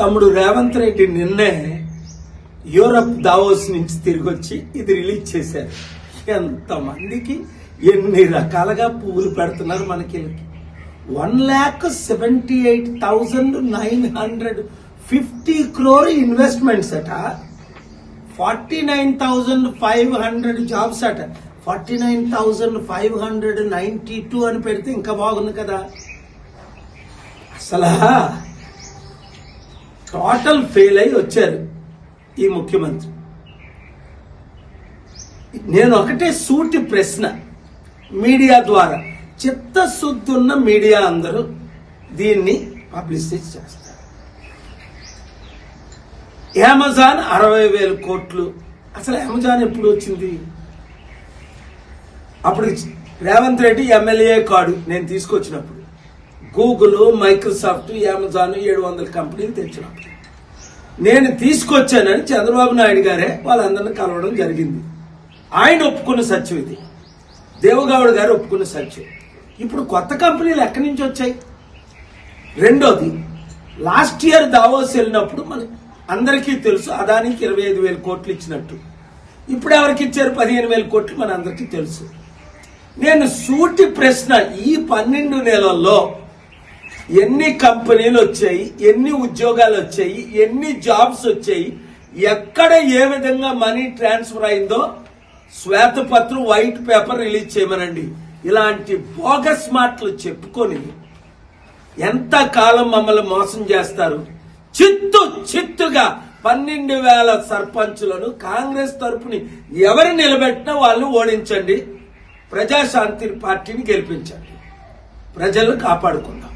తమ్ముడు రేవంత్ రెడ్డి నిన్నే Europe Davos నుంచి తిరిగి వచ్చి ఇది రిలీజ్ చేశారు. ఎంతమందికి ఎన్ని రకాలుగా పువ్వులు పెడుతున్నారు మనకి one lakh seventy eight thousand nine hundred fifty crore investments అట. Forty nine thousand five hundred jobs అట. Forty nine thousand five hundred ninety two అని పెడితే ఇంకా బాగుంది కదా. అసలు టోటల్ ఫెయిల్ అయి వచ్చారు ఈ ముఖ్యమంత్రి. నేను ఒకటే సూటి ప్రశ్న మీడియా ద్వారా చిత్తశుద్ధి ఉన్న మీడియా అందరూ దీన్ని పబ్లిసిటీ చేస్తారు. అమెజాన్ అరవై వేల కోట్లు అసలు అమెజాన్ ఎప్పుడు వచ్చింది? అప్పుడు రేవంత్ రెడ్డి ఎమ్మెల్యే కాడు నేను తీసుకొచ్చినప్పుడు. గూగుల్ మైక్రోసాఫ్ట్ అమెజాన్ ఏడు వందల కంపెనీలు తెచ్చినప్పుడు నేను తీసుకొచ్చానని చంద్రబాబు నాయుడు గారే వాళ్ళందరిని కలవడం జరిగింది. ఆయన ఒప్పుకున్న సత్యం ఇది. దేవగౌడ్ గారు ఒప్పుకున్న సత్యం. ఇప్పుడు కొత్త కంపెనీలు ఎక్కడి నుంచి వచ్చాయి? రెండోది లాస్ట్ ఇయర్ దావోస్ వెళ్ళినప్పుడు మన అందరికీ తెలుసు అదానికి ఇరవై ఐదు వేల కోట్లు ఇచ్చినట్టు. ఇప్పుడు ఎవరికి ఇచ్చారు? పదిహేను వేల కోట్లు మన అందరికీ తెలుసు. నేను సూటి ప్రశ్న ఈ పన్నెండు నెలల్లో ఎన్ని కంపెనీలు వచ్చాయి ఎన్ని ఉద్యోగాలు వచ్చాయి ఎన్ని జాబ్స్ వచ్చాయి ఎక్కడ ఏ విధంగా మనీ ట్రాన్స్ఫర్ అయిందో శ్వేతపత్రం వైట్ పేపర్ రిలీజ్ చేయమనండి. ఇలాంటి బోగస్ మాటలు చెప్పుకొని ఎంత కాలం మమ్మల్ని మోసం చేస్తారు? చిత్తు చిత్తుగా పన్నెండు వేల సర్పంచులను కాంగ్రెస్ తరపుని ఎవరు నిలబెట్టినా వాళ్ళు ఓడించండి. ప్రజాశాంతి పార్టీని గెలిపించండి. ప్రజలను కాపాడుకుందాం.